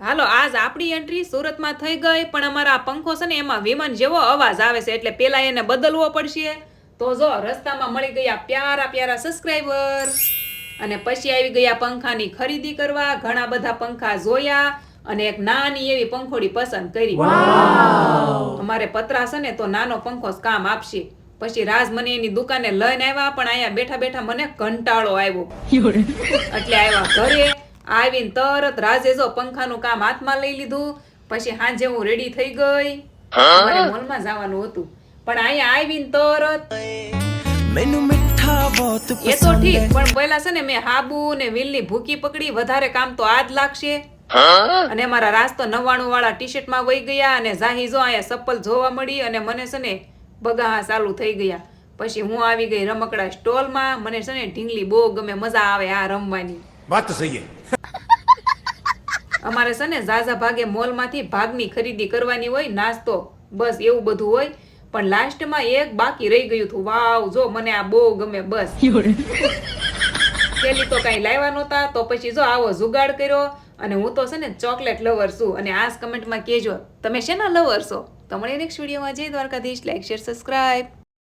હાલો આજ આપણી એન્ટ્રી સુરતમાં થઈ ગઈ પણ અમારા પંખો છે ને એમાં વિમાન જેવો અવાજ આવે છે એટલે પેલા એને બદલવો પડશે. તો જો રસ્તામાં મળી ગયા પ્યારા પ્યારા સબસ્ક્રાઈબર અને પછી આવી ગયા પંખાની ખરીદી કરવા ઘણા બધા પંખા જોયા અને એક નાની એવી પંખોડી પસંદ કરી. અમારે પતરા છે ને તો નાનો પંખો કામ આપશે. પછી રાજ મને એની દુકાને લઈને આવ્યા પણ અહીંયા બેઠા બેઠા મને કંટાળો આવ્યો. એટલે આવ્યા ઘરે આવીને તરત રાજે જો પંખાનું કામ હાથમાં લઈ લીધું પછી સાંજે હું રેડી થઈ ગઈ. મારે મોલમાં જવાનું હતું. પણ અહીંયા આવીને તરત એ તો ઠીક પણ પહેલા છે ને મેં હાબુ ને વિલની ભૂકી પકડી વધારે કામ તો આજ લાગશે. અને મારા રાસ્તો નવ્વાણું વાળા ટી શર્ટમાં વહી ગયા અને જાહી જો અહીંયા ચપ્પલ જોવા મળી અને મને છે ને બગાહા ચાલુ થઈ ગયા. પછી હું આવી ગઈ રમકડા સ્ટોલમાં મને છે ને ઢીંગલી બહુ ગમે મજા આવે આ રમવાની. વાત સહી અમારે છે ને ઝાઝા ભાગે મોલમાંથી ભાગની ખરીદી કરવાની હોય, નાસ્તો, બસ એવું બધું હોય, પણ લાસ્ટમાં એક બાકી રહી ગયું હતું. વાવ, જો મને આ બહુ ગમે, બસ. પેલી તો કઈ લાવ્યા નહોતા, તો પછી જો આવો જુગાડ કર્યો, અને હું તો છે ને ચોકલેટ લવર છું. અને આ કમેન્ટમાં કહેજો, તમે શેના લવર છો? તમને નેક્સ્ટ વિડીયોમાં જય દ્વારકાધીશ લાઈક શેર સબસ્ક્રાઇબ